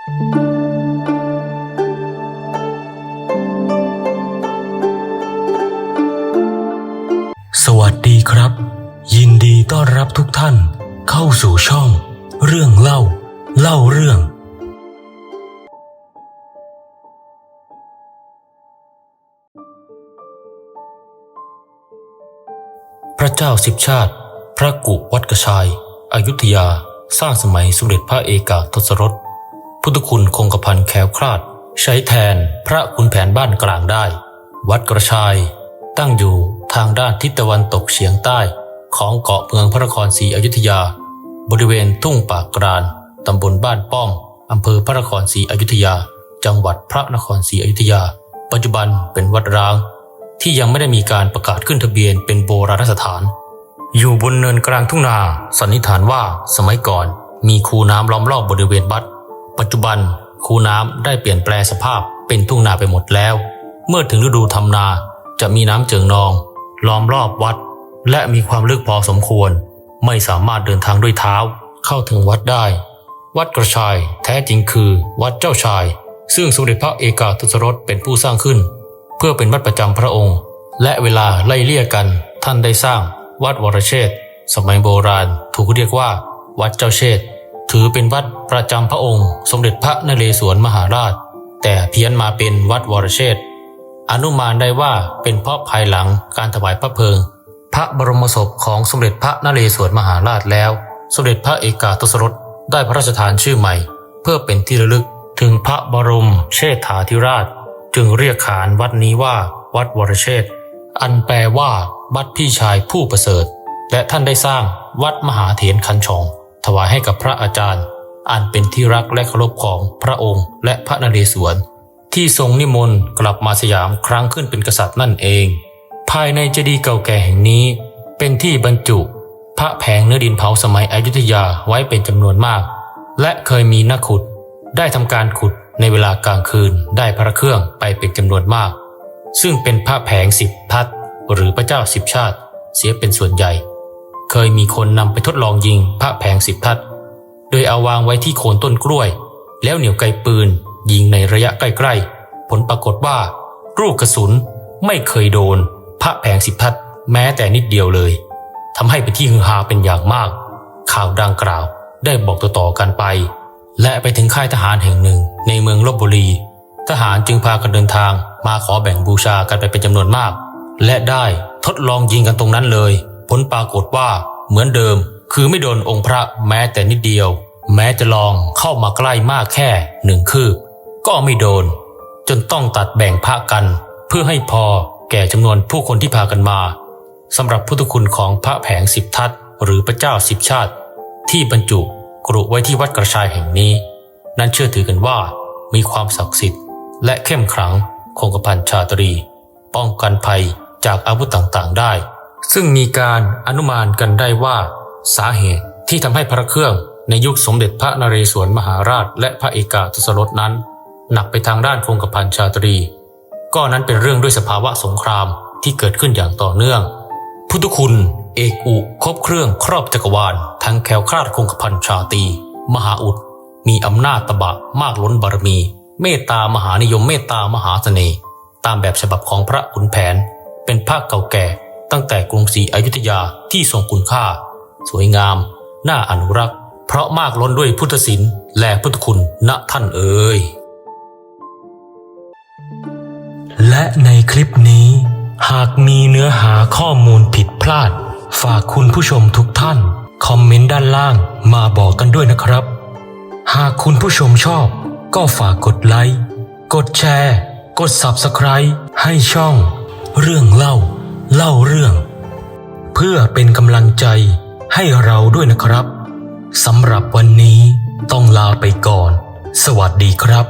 สวัสดีครับ ยินดีต้อนรับทุกท่านเข้าสู่ช่อง เรื่องเล่า เล่าเรื่อง พระเจ้าสิบชาติ พระกุวัดกระชายอายุทยาสร้างสมัยสมเด็จพระเอกาทศรส พุทธคุณคงกระพันแคล้วคลาด ใช้แทนพระคุณแผนบ้านกลางได้ วัดกระชาย ตั้งอยู่ทางด้านทิศตะวันตกเฉียงใต้ ของเกาะเมืองพระนครศรีอยุธยา บริเวณทุ่งปากกรานตำบลบ้านป้อมอำเภอพระนครศรีอยุธยา จังหวัดพระนครศรีอยุธยา ปัจจุบันเป็นวัดร้าง ที่ยังไม่ได้มีการประกาศขึ้นทะเบียนเป็นโบราณสถาน อยู่บนเนินกลางทุ่งนา สันนิษฐานว่าสมัยก่อน มีคูน้ำล้อมรอบบริเวณวัด ปัจจุบันคูน้ำได้เปลี่ยนแปลงสภาพเป็นทุ่งนาไปหมดแล้ว เมื่อถึงฤดูทำนาจะมีน้ำเจิ่งนอง ล้อมรอบวัด และมีความลึกพอสมควร ไม่สามารถเดินทางด้วยเท้า เข้าถึงวัดได้ วัดกระชายแท้จริงคือวัดเจ้าชาย ซึ่งสมเด็จพระเอกาทศรสเป็นผู้สร้างขึ้น เพื่อเป็นวัดประจำพระองค์ และเวลาไล่เลี่ยกัน ท่านได้สร้าง วัดวรเชษสมัยโบราณ ถูกเรียกว่า วัดเจ้าเชษ ถือเป็นวัดประจำพระองค์ สมเด็จพระนเรศวรมหาราช แต่เพี้ยนมาเป็นวัดวรเชษฐ์อนุมานได้ว่าเป็นเพราะภายหลังการถวายพระเพลิง พระบรมศพของสมเด็จพระนเรศวรมหาราชแล้ว สมเด็จพระเอกาทศรสได้พระราชทานชื่อใหม่ เพื่อเป็นที่ระลึกถึงพระบรมเชษฐาธิราช จึงเรียกขานวัดนี้ว่าวัดวรเชษฐ์อันแปลว่าวัดพี่ชายผู้ประเสริฐ และท่านได้สร้างวัดมหาเถรคันชอง ถวายให้กับพระอาจารย์ อันเป็นที่รักและเคารพของพระองค์ และพระนเรศวร ที่ทรงนิมนต์กลับมาสยามครั้งขึ้นเป็นกษัตริย์นั่นเอง ภายในเจดีย์เก่าแก่แห่งนี้ เป็นที่บรรจุ พระแผงเนื้อดินเผาสมัยอยุธยาไว้เป็นจำนวนมาก และเคยมีนักขุด ได้ทำการขุดในเวลากลางคืนได้พระเครื่องไปเป็นจำนวนมาก ซึ่งเป็นพระแผงสิบทัศหรือพระเจ้าสิบชาติ เสียเป็นส่วนใหญ่ เคยมีคนนำไปทดลองยิงพระแผงสิบทัศโดยเอาวางไว้ที่โคนต้นกล้วย แล้วเหนี่ยวไกปืน ยิงในระยะใกล้ๆ ผลปรากฏว่า ลูกกระสุนไม่เคยโดน พระแผงสิบทัศแม้แต่นิดเดียวเลยทำให้เป็นที่ฮือฮาเป็นอย่างมาก ข่าวดังกล่าวได้บอกต่อๆกันไป และไปถึงค่ายทหารแห่งหนึ่ง ในเมืองลบบุรี ทหารจึงพากันเดินทางมาขอแบ่งบูชากันไปเป็นจำนวนมาก และได้ทดลองยิงกันตรงนั้นเลย ผลปรากฏว่าเหมือนเดิม คือไม่โดนองค์พระแม้แต่นิดเดียว แม้จะลองเข้ามาใกล้มากแค่หนึ่งคืบ ก็ไม่โดน จนต้องตัดแบ่งพระกัน เพื่อให้พอแก่จำนวนผู้คนที่พากันมาสำหรับพุทธคุณของพระแผงสิบทัศหรือพระเจ้าสิบชาติ ที่บรรจุกรุไว้ที่วัดกระชายแห่งนี้ นั้นเชื่อถือกันว่ามีความศักดิ์สิทธิ์ และเข้มขลังคงกระพันชาตรี ป้องกันภัยจากอาวุธต่างๆได้ ซึ่งมีการอนุมานกันได้ว่า สาเหตุที่ทำให้พระเครื่องในยุคสมเด็จพระนเรศวรมหาราช และพระเอกาทศรสนั้น หนักไปทางด้านคงกระพันชาตรี ก็นั้นเป็นเรื่องด้วยสภาวะสงครามที่เกิดขึ้นอย่างต่อเนื่อง พุทธคุณ เอกอุครบเครื่องครอบจักรวาลทั้งแคล้วคลาดคงกระพันชาตรีมหาอุดมีอำนาจตบะมากล้นบารมี เมตตามหานิยมเมตตามหาเสน่ห์ตามแบบฉบับของพระขุนแผน เป็นภาคเก่าแก่ ตั้งแต่กรุงศรีอยุธยาที่ทรงคุณค่า สวยงาม น่าอนุรักษ์ เพราะมากล้นด้วยพุทธศิลป์และพุทธคุณณท่านเอ๋ยและในคลิปนี้ หากมีเนื้อหาข้อมูลผิดพลาด ฝากคุณผู้ชมทุกท่าน คอมเมนต์ด้านล่างมาบอกกันด้วยนะครับ หากคุณผู้ชมชอบ ก็ฝากกดไลค์ กดแชร์ กด Subscribe ให้ช่อง เรื่องเล่า เล่าเรื่อง เพื่อเป็นกำลังใจให้เราด้วยนะครับสำหรับวันนี้ต้องลาไปก่อน สวัสดีครับ